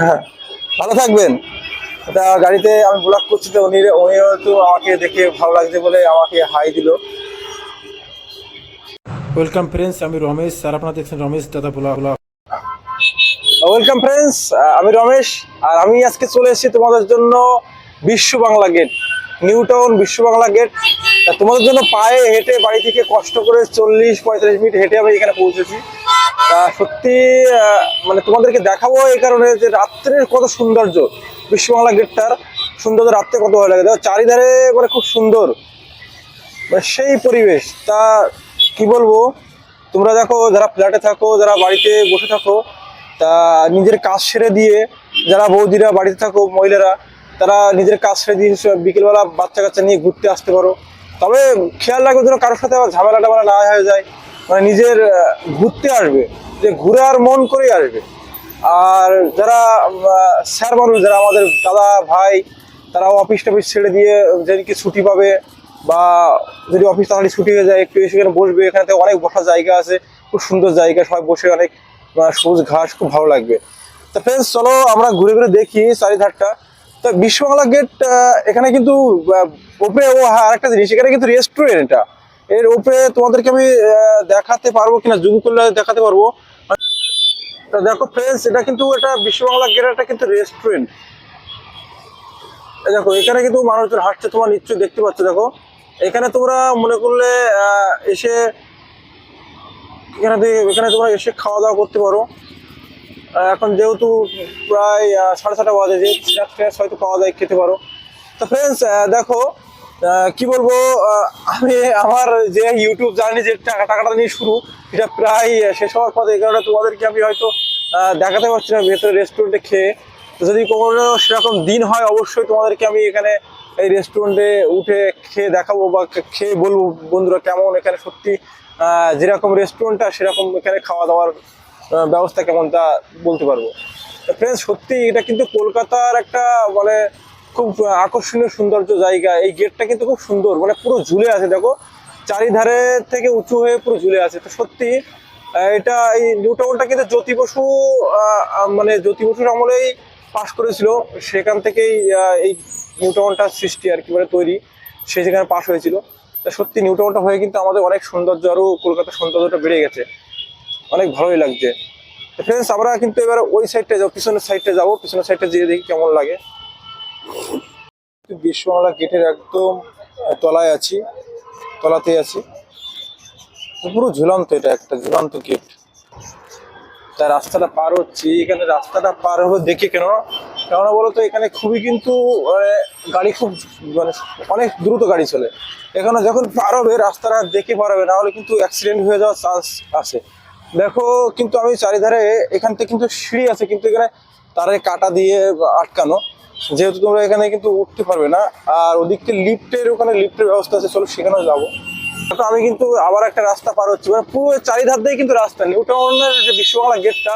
হ্যাঁ ভালো থাকবেন। এটা গাড়িতে আমি ব্লগ করছি তো উনি উনিও তো আমাকে দেখে ভালো লাগছে বলে আমাকে হাই দিল। ওয়েলকাম ফ্রেন্ডস আমি রমেশ স্যার আপনারা দেখছেন রমেশ দাদা বলা বলা ওয়েলকাম ফ্রেন্ডস আমি রমেশ আর আমি আজকে চলে এসেছি তোমাদের জন্য বিশ্ব বাংলা গেট নিউ টাউন বিশ্ব বাংলা গেট তা তোমাদের জন্য পায়ে হেঁটে বাড়ি থেকে কষ্ট করে চল্লিশ পঁয়তাল্লিশ মিনিট হেঁটে আমি এখানে পৌঁছেছি। তা সত্যি মানে তোমাদেরকে দেখাবো এই কারণে যে রাত্রের কত সৌন্দর্য। বিশ্ব বাংলা গেটটার সৌন্দর্য রাত্রে কত ভালো লাগে। দেখো, চারিধারে মানে খুব সুন্দর। মানে সেই পরিবেশ, তা কি বলব? তোমরা দেখো, যারা ফ্ল্যাটে থাকো, যারা বাড়িতে বসে থাকো, তা নিজের কাজ সেরে দিয়ে, যারা বৌদিরা বাড়িতে থাকো, মহিলারা, তারা নিজের কাজ সেরে দিয়ে বিকেলবেলা বাচ্চা কাচ্চা নিয়ে ঘুরতে আসতে পারো। তবে খেয়াল রাখবে যেন কারোর সাথে আবার ঝামেলা টামেলা না হয়ে যায় মানে নিজের ঘুরতে আসবে। যে ঘুরে আর মন করেই আসবে। আর যারা স্যার মানুষ, যারা আমাদের দাদা, ভাই, তারাও অফিস টফিস ছেড়ে দিয়ে যেদিকে ছুটি পাবে বা যদি অফিস তাড়াতাড়ি ছুটি হয়ে যায়, একটু এসে এখানে বসবে। এখানে অনেক বসার জায়গা আছে, খুব সুন্দর জায়গা, সবাই বসে অনেক সবুজ ঘাস, খুব ভালো লাগবে। তো ফ্রেন্ডস চলো আমরা ঘুরে ঘুরে দেখি চারিধারটা। তো বিশ্ববাংলা গেট এখানে কিন্তু উপরে ও হ্যাঁ আরেকটা জিনিস, এখানে কিন্তু রেস্টুরেন্ট এটা। এর উপরে তোমাদেরকে আমি দেখাতে পারব কিনা জুম করলে দেখাতে পারব। দেখো ফ্রেন্ডস এটা কিন্তু এটা বিশ্ববাংলা গেট এটা কিন্তু রেস্টুরেন্ট দেখো, এখানে কিন্তু মানুষজন হাঁটছে, তোমার নিশ্চয়ই দেখতে পাচ্ছ, দেখো। এখানে তোমরা মনে করলে এসে, এখানে এখানে তোমরা এসে খাওয়া দাওয়া করতে পারো। এখন যেহেতু প্রায় সাড়ে ছটা বাজে যে স্ন্যাক্স হয়তো পাওয়া যায় খেতে পারো। তো ফ্রেন্ডস দেখো কি বলব আমি আমার যে ইউটিউব জার্নি যে টাকা টাকাটা নিয়ে শুরু, এটা প্রায় শেষ হওয়ার পথে এই কারণে তোমাদেরকে আমি হয়তো দেখাতে পারছি না ভেতরে রেস্টুরেন্টে খেয়ে। তো যদি কোনো সেরকম দিন হয়, অবশ্যই তোমাদেরকে আমি এখানে এই রেস্টুরেন্টে উঠে খেয়ে দেখাবো বা খেয়ে বলব, বন্ধুরা, কেমন এখানে সত্যি যেরকম রেস্টুরেন্টটা সেরকম এখানে খাওয়া দাওয়ার ব্যবস্থা কেমন তা বলতে পারব? ফ্রেন্ডস সত্যি এটা কিন্তু কলকাতার একটা মানে খুব আকর্ষণীয় সৌন্দর্য জায়গা। এই গেটটা কিন্তু খুব সুন্দর মানে পুরো ঝুলে আছে, দেখো। চারিধারে থেকে উঁচু হয়ে পুরো ঝুলে আছে। তো সত্যি, এটা এই নিউ টাউনটা কিন্তু জ্যোতি বসু মানে জ্যোতি বসুর আমলেই পাশ করেছিল। সেখান থেকেই এই নিউ টাউনটা সৃষ্টি আর কি মানে তৈরি। সে সেখানে পাশ হয়েছিল। তা সত্যি নিউ টাউনটা হয়ে কিন্তু আমাদের অনেক সৌন্দর্য আরও কলকাতার সৌন্দর্যটা বেড়ে গেছে। অনেক ভালোই লাগছে। ফ্রেন্ডস আমরা কিন্তু এবার ওই সাইডটা যাব, পিছনের সাইডটা যাব। পিছনের সাইডটা যেয়ে দেখি কেমন লাগে। বিশ্ববাংলা গেটের একদম তলায় আছি তলাতেই আছি। পুরো ঝুলন্ত এটা একটা ঝুলন্ত গেট। তা রাস্তাটা পার হচ্ছি এখানে রাস্তাটা পার হবে দেখে কেন? কেননা বলতো এখানে খুবই কিন্তু মানে, গাড়ি খুব মানে অনেক দ্রুত গাড়ি চলে। এখানে যখন পার হবে রাস্তাটা দেখে পার হবে না হলে কিন্তু অ্যাক্সিডেন্ট হয়ে যাওয়ার চান্স আছে। দেখো কিন্তু আমি চারিধারে এখান থেকে কিন্তু সিঁড়ি আছে কিন্তু এখানে তারে কাটা দিয়ে আটকানো। যেহেতু তোমরা এখানে কিন্তু উঠতে পারবে না, আর ওদিককে লিফটের ওখানে লিফটের ব্যবস্থা আছে, চলো সেখানেও যাব। তো আমি কিন্তু আবার একটা রাস্তা পার হচ্ছি মানে পুরো চারিধার দিয়ে কিন্তু রাস্তা নিউ টাউনের যে বিশ্ববাংলা গেটটা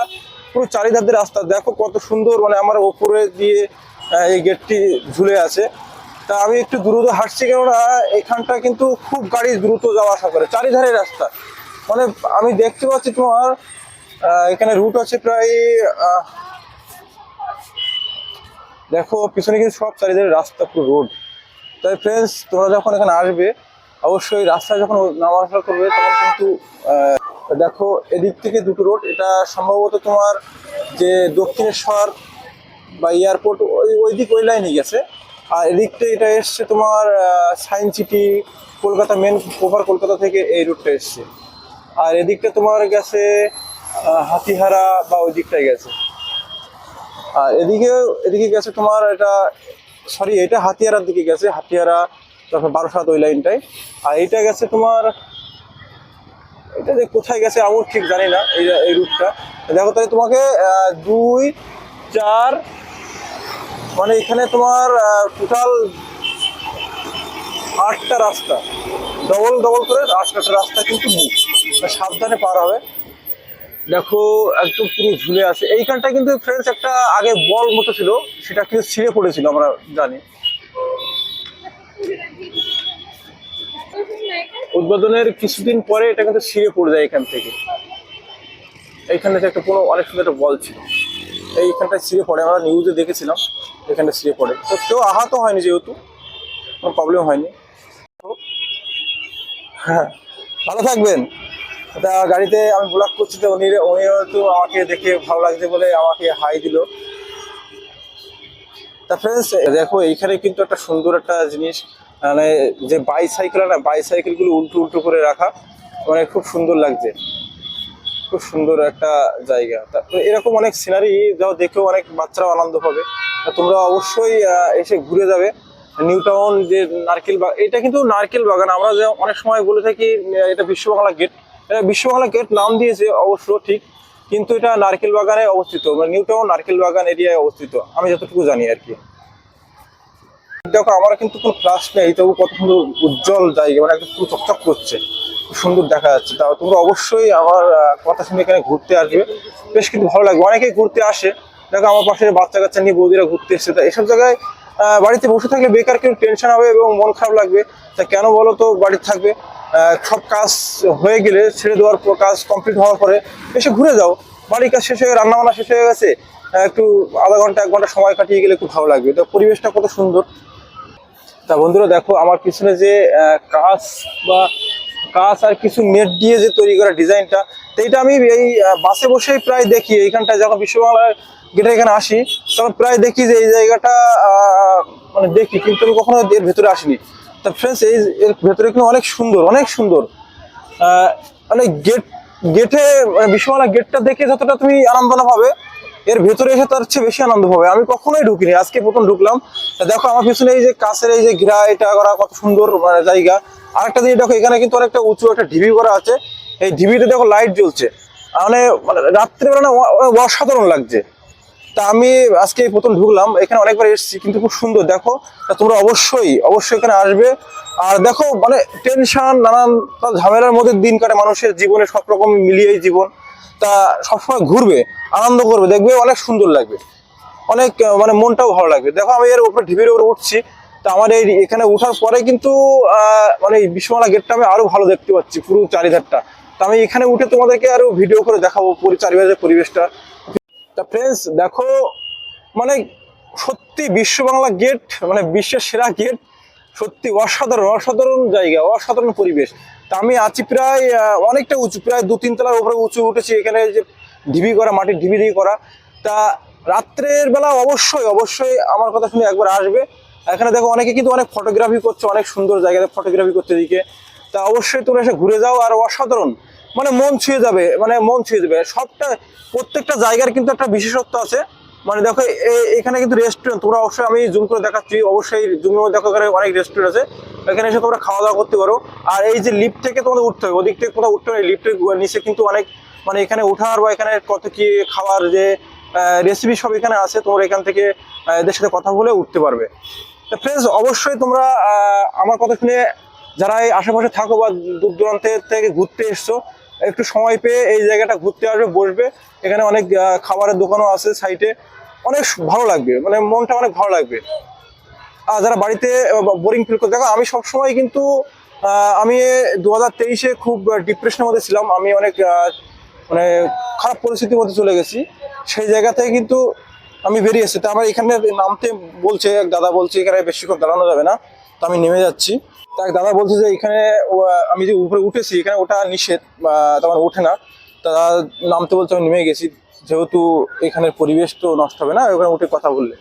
পুরো চারিধার দিয়ে রাস্তা। দেখো কত সুন্দর মানে আমার ওপরে দিয়ে এই গেটটি ঝুলে আছে। তা আমি একটু দ্রুত হাঁটছি, কেননা এখানটা কিন্তু খুব গাড়ি দ্রুত যাওয়া আসা করে, চারিধারে রাস্তা। মানে আমি দেখতে পাচ্ছি তোমার এখানে রুট আছে প্রায় দেখো, পিছনে কিন্তু সব চারিধারে রাস্তা পুরো রোড তাই ফ্রেন্ডস তোমরা যখন এখানে আসবে, অবশ্যই রাস্তায় যখন নামা আসা করবে তখন কিন্তু দেখো, এদিক থেকে দুটো রোড এটা সম্ভবত তোমার যে দক্ষিণেশ্বর বা এয়ারপোর্ট ওই ওই দিক ওই লাইনে গেছে। আর এদিকটা এটা এসছে তোমার সায়েন্স সিটি কলকাতা মেন ওভার কলকাতা থেকে এই রুটটা এসছে। আর এদিকটা তোমার গেছে হাতিহারা বা ওই দিকটাই গেছে। আর এদিকে এদিকে গেছে তোমার এটা সরি এটা হাতিয়ারার দিকে গেছে, হাতিয়ারা, তারপর বারোসাত ওই লাইনটাই। আর এইটা গেছে তোমার, এটা যে কোথায় গেছে আমার ঠিক জানি না, এই এই রুটটা। দেখো তাই তোমাকে দুই, চার মানে এখানে তোমার টোটাল আটটা রাস্তা। ডবল ডবল করে আটটা রাস্তা কিন্তু সাবধানে পার হবে। দেখো, একদম পুরো ঝুলে আছে। এইখানটা কিন্তু ফ্রেন্ডস একটা আগে বল মতো ছিল, সেটা কিন্তু ছিঁড়ে পড়েছিল, আমরা জানি। উদ্বোধনের কিছুদিন পরে এটা কিন্তু ছিঁড়ে পড়ে যায় এখান থেকে। এইখানে একটা পুরো অনেক সুন্দর একটা বল ছিল। এইখানটায় ছিঁড়ে পড়ে, আমরা নিউজে দেখেছিলাম এখানটা ছিঁড়ে পড়ে। তো কেউ আহত হয়নি যেহেতু, কোনো প্রবলেম হয়নি। হ্যাঁ ভালো থাকবেন। তা গাড়িতে আমি ব্লগ করছি তো, উনি উনি তো আমাকে দেখে ভালো লাগছে বলে আমাকে হাই দিল। তা ফ্রেন্ডস দেখো, এইখানে কিন্তু একটা সুন্দর একটা জিনিস মানে যে বাইসাইকেল না বাইসাইকেলগুলো উল্টো উল্টো করে রাখা মানে খুব সুন্দর লাগছে। খুব সুন্দর একটা জায়গা। তারপরে এরকম অনেক সিনারি যাও দেখেও অনেক বাচ্চারাও আনন্দ পাবে। তোমরা অবশ্যই এসে ঘুরে যাবে। নিউ টাউন যে নারকেল বাগান এটা কিন্তু নারকেল বাগান। আমরা যে অনেক সময় বলে থাকি এটা বিশ্ব বাংলা গেট এটা বিশ্ব বাংলা গেট নাম দিয়েছে, অবশ্য ঠিক, কিন্তু এটা নারকেল বাগানে অবস্থিত মানে নিউ টাউন নারকেল বাগান এরিয়ায় অবস্থিত, আমি যতটুকু জানি আর কি। দেখো আমার কিন্তু কোনো ক্লাস নেই, তবু কত সুন্দর উজ্জ্বল জায়গা মানে একদম পুরো চকচক করছে সুন্দর দেখা যাচ্ছে। তা তোমরা অবশ্যই আমার কথা শুনে এখানে ঘুরতে আসবে, বেশ কিন্তু ভালো লাগবে। অনেকেই ঘুরতে আসে, দেখো, আমার পাশে বাচ্চা কাচ্চা নিয়ে বৌদিরা ঘুরতে এসছে, তা এসব জায়গায় বাড়িতে বসে থাকলে বেকার কিন্তু টেনশন হবে এবং মন খারাপ লাগবে, তা কেন বলো তো, বাড়িতে থাকবে সব কাজ হয়ে গেলে ছেড়ে দেওয়ার পর কাজ কমপ্লিট হওয়ার পরে এসে ঘুরে যাও। বাড়ির কাজ শেষ হয়ে রান্না বান্না শেষ হয়ে গেছে একটু আধা ঘণ্টা, এক ঘণ্টা সময় কাটিয়ে গেলে খুব ভালো লাগবে। তো পরিবেশটা কত সুন্দর। তা বন্ধুরা দেখো, আমার পিছনে যে কাজ বা কাজ আর কিছু নেট দিয়ে যে তৈরি করা ডিজাইনটা, তো এটা আমি এই বাসে বসেই প্রায় দেখি। এইখানটায় যখন বিশ্ববাংলার গেটে এখানে আসি, তখন প্রায় দেখি যে এই জায়গাটা মানে দেখি, কিন্তু আমি কখনো এর ভেতরে আসিনি। তা ফ্রেন্ডস এই এর ভেতরে কিন্তু অনেক সুন্দর অনেক সুন্দর। মানে গেট গেটে মানে বিশ্বমালা গেটটা দেখে যতটা তুমি আনন্দ না পাবে, এর ভেতরে এসে তার চেয়ে বেশি আনন্দ পাবে। আমি কখনোই ঢুকিনি, আজকে প্রথম ঢুকলাম। দেখো, আমার পিছনে এই যে কাছের এই যে ঘেরা, এটা করা কত সুন্দর মানে জায়গা। আরেকটা জিনিস দেখো, এখানে কিন্তু অনেকটা উঁচু একটা ঢিবি করা আছে। এই ঢিবিতে দেখো লাইট জ্বলছে। মানে মানে রাত্রেবেলা অসাধারণ লাগছে। তা আমি আজকে প্রথম ঢুকলাম, এখানে অনেকবার এসেছি, কিন্তু খুব সুন্দর, দেখো। তোমরা অবশ্যই অবশ্যই এখানে আসবে। আর দেখো মানে টেনশন, নানান ঝামেলার মধ্যে দিন কাটে মানুষের জীবনে, সব রকম মিলিয়েই জীবন। তা সবসময় ঘুরবে, আনন্দ করবে, দেখবে অনেক সুন্দর লাগবে। অনেক মানে মনটাও ভালো লাগবে। দেখো, আমি এর উপরে, ঢিবির উপরে উঠছি। তা আমার এই এখানে ওঠার পরে কিন্তু মানে বিশ্বমালা গেটটা আমি আরও ভালো দেখতে পাচ্ছি, পুরো চারিধারটা। তা আমি এখানে উঠে তোমাদেরকে আরও ভিডিও করে দেখাবো, পুরো চারিধারের পরিবেশটা। তা ফ্রেন্ডস দেখো মানে সত্যি বিশ্ব বাংলা গেট মানে বিশ্বের সেরা গেট সত্যি অসাধারণ অসাধারণ জায়গা, অসাধারণ পরিবেশ। তা আমি আছি প্রায় অনেকটা উঁচু, প্রায় দু তিন তলার উপরে উঁচু উঠেছি এখানে যে ঢিবি করা, মাটির ঢিবি দিয়ে করা। তা রাত্রের বেলা অবশ্যই অবশ্যই আমার কথা শুনে একবার আসবে। এখানে দেখো, অনেকে কিন্তু অনেক ফটোগ্রাফি করছে, অনেক সুন্দর জায়গাতে ফটোগ্রাফি করতে দিকে তা অবশ্যই তোমরা এসে ঘুরে যাও, আর অসাধারণ। মানে মন ছুঁয়ে যাবে মানে মন ছুঁয়ে যাবে। সবটা, প্রত্যেকটা জায়গার কিন্তু একটা বিশেষত্ব আছে। মানে দেখো এখানে কিন্তু রেস্টুরেন্ট তোমরা অবশ্যই, আমি জুম করে দেখাচ্ছি, অবশ্যই জুমের মধ্যে দেখো এখানে অনেক রেস্টুরেন্ট আছে। এখানে এসে তোমরা খাওয়া দাওয়া করতে পারো। আর এই যে লিফট থেকে তোমাদের উঠতে হবে, ওদিক থেকে কোথাও উঠতে হবে লিফটের নিচে কিন্তু অনেক মানে এখানে ওঠার বা এখানে কত কি খাওয়ার যে রেসিপি সব এখানে আছে, তোমরা এখান থেকে এদের সাথে কথা বলে উঠতে পারবে। ফ্রেন্ডস অবশ্যই তোমরা আমার কথা শুনে যারা এই আশেপাশে থাকো বা দূর দূরান্তের থেকে ঘুরতে এসছো একটু সময় পেয়ে এই জায়গাটা ঘুরতে আসবে, বসবে। এখানে অনেক খাবারের দোকানও আছে সাইডে অনেক ভালো লাগবে মানে মনটা অনেক ভালো লাগবে। আর যারা বাড়িতে বোরিং ফিল করে দেখো, আমি সবসময় কিন্তু আমি দু হাজার তেইশে খুব ডিপ্রেশনের মধ্যে ছিলাম। আমি অনেক মানে খারাপ পরিস্থিতির মধ্যে চলে গেছি। সেই জায়গা থেকে কিন্তু আমি বেরিয়ে এসেছি। তা আমার এখানে নামতে বলছে দাদা বলছে, এখানে বেশিক্ষণ দাঁড়ানো যাবে না। তো আমি নেমে যাচ্ছি। তা দাদা বলছে যে এখানে আমি যে উপরে উঠেছি, এখানে ওটা নিষেধ তোমার ওঠে না। তা নামতে বলছে, আমি নেমে গেছি। যেহেতু এখানের পরিবেশ তো নষ্ট হবে না, ওখানে উঠে কথা বললে।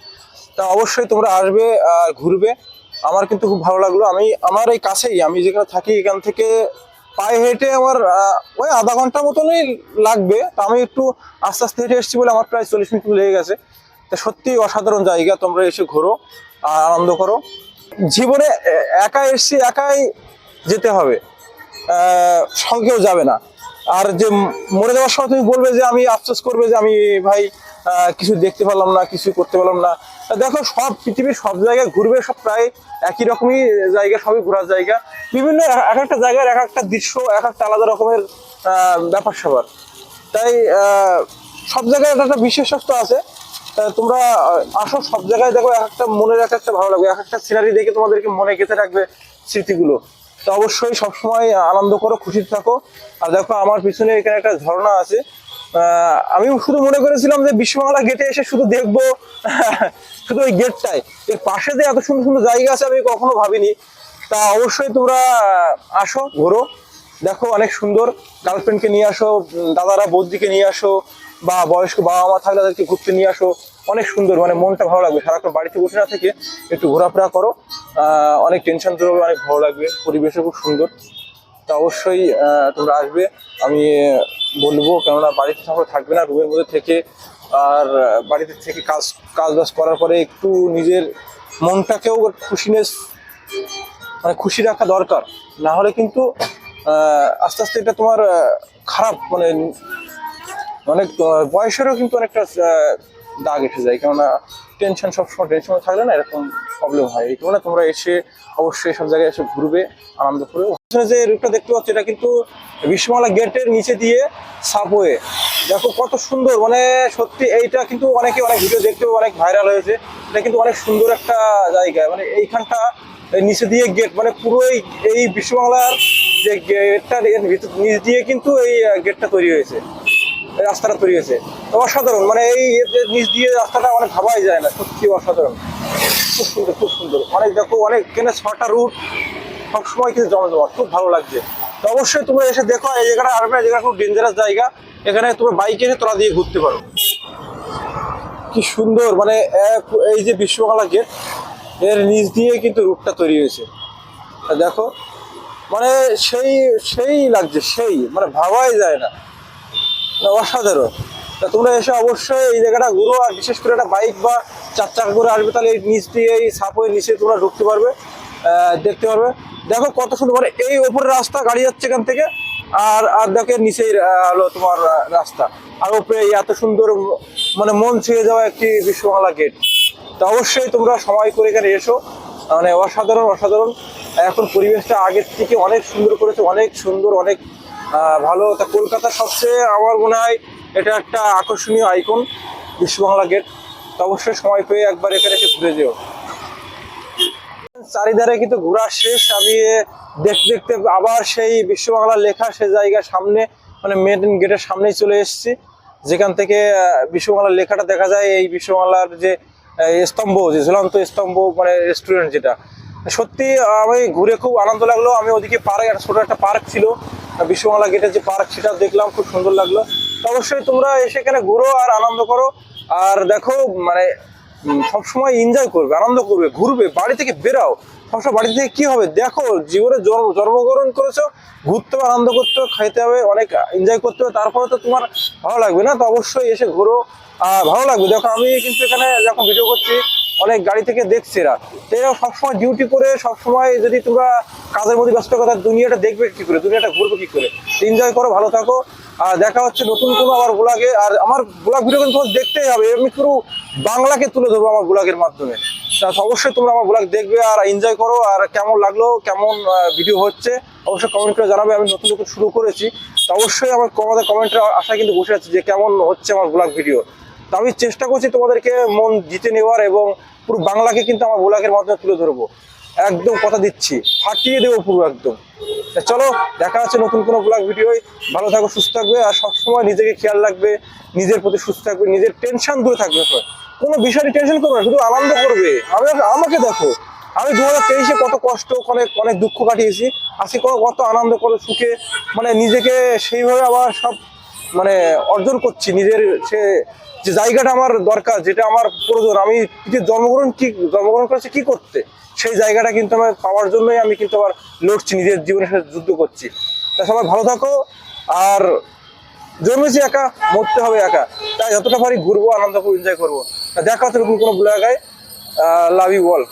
তা অবশ্যই তোমরা আসবে আর ঘুরবে। আমার কিন্তু খুব ভালো লাগল। আমি, আমার এই কাছেই, আমি যেখানে থাকি, এখান থেকে পায়ে হেঁটে আমার ওই আধা ঘণ্টা মতনই লাগবে। তা আমি একটু আস্তে আস্তে হেঁটে এসেছি বলে আমার প্রায় চল্লিশ মিনিট লেগে গেছে। তা সত্যিই অসাধারণ জায়গা, তোমরা এসে ঘোরো আর আনন্দ করো। জীবনে একা এসছি একাই যেতে হবে। সঙ্গেও যাবে না। আর যে মরে যাওয়ার সময় তুমি বলবে যে, আমি আফসোস করবে যে, আমি ভাই কিছু দেখতে পারলাম না, কিছু করতে পারলাম না। দেখো, সব পৃথিবীর সব জায়গায় ঘুরবে, সব প্রায় একই রকমই জায়গা, সবই ঘোরার জায়গা। বিভিন্ন এক- এক একটা জায়গার এক একটা দৃশ্য, এক একটা আলাদা রকমের ব্যাপার স্যাপার তাই সব জায়গায় একটা বিশেষত্ব আছে। তোমরা আসো, সব জায়গায় দেখো, এক একটা মনের এক একটা ভালো লাগবে, এক একটা সিনারি দেখে তোমাদেরকে মনে গেঁথে রাখবে স্মৃতিগুলো। তো অবশ্যই সবসময় আনন্দ করো খুশি থাকো। আর দেখো, আমার পিছনে এখানে একটা ঝর্ণা আছে। আমি শুধু মনে করেছিলাম যে বিশ্ববাংলা গেটে এসে শুধু দেখব, শুধু ওই গেটটাই এর পাশে যে এত সুন্দর সুন্দর জায়গা আছে, আমি কখনো ভাবিনি। তা অবশ্যই তোমরা আসো, ঘোরো। দেখো, অনেক সুন্দর। গার্লফ্রেন্ডকে নিয়ে আসো দাদারা, বৌদিকে নিয়ে আসো। বা বয়স্ক বাবা মা থাকলে তাদেরকে ঘুরতে নিয়ে আসো। অনেক সুন্দর মানে মনটা ভালো লাগবে। সারাক্ষণ বাড়িতে বসে না থেকে একটু ঘোরাফেরা করো। অনেক টেনশন দূর হবে, অনেক ভালো লাগবে। পরিবেশও খুব সুন্দর। তা অবশ্যই তোমরা আসবে। আমি বলব, কেননা বাড়িতে সকলে থাকবে না, রুমের মধ্যে থেকে। আর বাড়িতে থেকে কাজ কাজ বাজ করার পরে একটু নিজের মনটাকেও খুশিনেস মানে খুশি রাখা দরকার। না হলে কিন্তু আস্তে আস্তে এটা তোমার খারাপ মানে অনেক আহ, বয়সেরও কিন্তু অনেকটা দাগ এসে যায় কেননা টেনশন সবসময় টেনশন থাকলে না এরকম প্রবলেম হয়। এই কারণে তোমরা এসে অবশ্যই সব জায়গায় এসে ঘুরবে আনন্দ ওখানে যে রুটটা দেখতে পাচ্ছ এটা কিন্তু বিশ্বমালা গেটের নিচে দিয়ে সাবওয়ে দেখো কত সুন্দর মানে সত্যি এইটা কিন্তু অনেকে অনেক ভিডিও দেখতে অনেক ভাইরাল হয়েছে। এটা কিন্তু অনেক সুন্দর একটা জায়গা। মানে এইখানটা নিচে দিয়ে গেট মানে পুরো এই বিশ্ববাংলার যে গেটটা নিচ দিয়ে কিন্তু এই গেটটা তৈরি হয়েছে। রাস্তাটা তৈরি হয়েছে। তো অসাধারণ মানে এই নিচ দিয়ে রাস্তাটা অনেক ভাবাই যায় না সত্যি অসাধারণ। খুব সুন্দর খুব সুন্দর। অনেক দেখো অনেক কেনে ছটা রুট সবসময় কিন্তু জমা খুব ভালো লাগছে। তো অবশ্যই তোমরা এসে দেখো এই জায়গাটা আসবে এই জায়গা খুব ডেঞ্জারাস জায়গা। এখানে তোমরা বাইকে এসে তোরা দিয়ে ঘুরতে পারো। কি সুন্দর মানে এই যে বিশ্ববাংলা গেটের নিচ দিয়ে কিন্তু রুটটা তৈরি হয়েছে। দেখো মানে সেই সেই লাগছে সেই মানে ভাবাই যায় না, অসাধারণ। তা তোমরা এসে অবশ্যই এই জায়গাটা ঘুরো, আর বিশেষ করে একটা বাইক বা চার চাকা করে আসবে, তাহলে এই নিচ দিয়ে, এই সাপের নিচে তোমরা ঢুকতে পারবে দেখতে পারবে। দেখো কত সুন্দর মানে এই ওপরে রাস্তা, গাড়ি যাচ্ছে এখান থেকে, আর আর দেখে নিচেই হলো তোমার রাস্তা। আর ওপরে এত সুন্দর মানে মন ছুঁয়ে যাওয়া একটি বিশ্ববাংলা গেট তা অবশ্যই তোমরা সময় করে এখানে এসো মানে অসাধারণ অসাধারণ। এখন পরিবেশটা আগের থেকে অনেক সুন্দর করেছে, অনেক সুন্দর, অনেক ভালো। তা কলকাতা সবচেয়ে আমার মনে হয় এটা একটা আকর্ষণীয় আইকন বিশ্ববাংলা গেট। তো অবশ্যই সময় পেয়ে একবার এখানে এসে ঘুরে যেও। চারিধারে কিন্তু ঘোরা শেষ। আমি দেখতে দেখতে আবার সেই বিশ্ববাংলা লেখা সে জায়গার সামনে মানে মেন গেটের সামনেই চলে এসেছি। যেখান থেকে বিশ্ববাংলার লেখাটা দেখা যায়, এই বিশ্ববাংলার যে স্তম্ভ, যে ঝুলন্ত স্তম্ভ মানে রেস্টুরেন্ট যেটা। সত্যি, আমি ঘুরে খুব আনন্দ লাগল। আমি ওদিকে পার্ক, একটা ছোট একটা পার্ক ছিল। আহ, বিশ্ববাংলা গেটের যে পার্ক সেটা দেখলাম খুব সুন্দর লাগল। অবশ্যই তোমরা এসে এখানে ঘুরো আর আনন্দ করো। আর দেখো মানে সবসময় এনজয় করবে আনন্দ করবে ঘুরবে বাড়ি থেকে বেরাও। সবসময় বাড়ি থেকে কি হবে? দেখো জীবনে জন্ম জন্মগ্রহণ করেছ ঘুরতে হবে আনন্দ করতে হবে খাইতে হবে অনেক এনজয় করতে হবে তারপরে তো তোমার ভালো লাগবে না? তো অবশ্যই এসে ঘুরো। ভালো লাগবে। দেখো আমি কিন্তু এখানে যখন ভিডিও করছি অনেক গাড়ি থেকে দেখছে এরা। তো এরা সবসময় ডিউটি করে, সবসময় যদি তোমরা কাজের মধ্যে ব্যস্ত কথা দুনিয়াটা দেখবে কি করে, দুনিয়াটা ঘুরবে কি করে। এনজয় করো, ভালো থাকো। আর দেখা হচ্ছে নতুন কোনো আমার ব্লগে আর আমার ব্লগ ভিডিও কিন্তু দেখতেই হবে। আমি পুরো বাংলাকে তুলে ধরবো আমার ব্লগের মাধ্যমে। তা অবশ্যই তোমরা আমার ব্লগ দেখবে আর এনজয় করো। আর কেমন লাগল, কেমন ভিডিও হচ্ছে, অবশ্যই কমেন্ট করে জানাবে। আমি নতুন নতুন শুরু করেছি। তা অবশ্যই আমার আমাদের কমেন্টের আশা কিন্তু বসে আছে যে কেমন হচ্ছে আমার ব্লগ ভিডিও তা আমি চেষ্টা করছি তোমাদেরকে মন জিতে নেওয়ার এবং পুরো বাংলাকে কিন্তু আমার ব্লগের মাধ্যমে তুলে ধরবো। একদম কথা দিচ্ছি, ফাটিয়ে দেবো পুরো একদম। চলো, দেখা হচ্ছে নতুন কোনো ব্লগ ভিডিওয়। ভালো থাকো, সুস্থ থাকবে আর সবসময় নিজেকে খেয়াল রাখবে, নিজের প্রতি সুস্থ থাকবে, নিজের টেনশন দূরে থাকবে কোনো বিষয় টেনশন করবে না, শুধু আনন্দ করবে। আমি আমাকে দেখো, আমি দু হাজার তেইশে কত কষ্ট, অনেক অনেক দুঃখ কাটিয়েছি। আজকে কত আনন্দ করে সুখে মানে নিজেকে সেইভাবে আবার সব মানে অর্জন করছি, নিজের সে যে জায়গাটা আমার দরকার, যেটা আমার প্রয়োজন, আমি জন্মগ্রহণ কি, জন্মগ্রহণ করেছি, কি করতে? সেই জায়গাটা কিন্তু আমার পাওয়ার জন্যই আমি কিন্তু আবার লড়ছি, নিজের জীবনের সাথে যুদ্ধ করছি। তা সবাই ভালো থাকো, আর জন্মেছি একা, মরতে হবে একা। তাই যতটা পারি ঘুরবো, আনন্দ করব এনজয় করব। দেখা হচ্ছে কোনো জায়গায় লাভ ইউ অল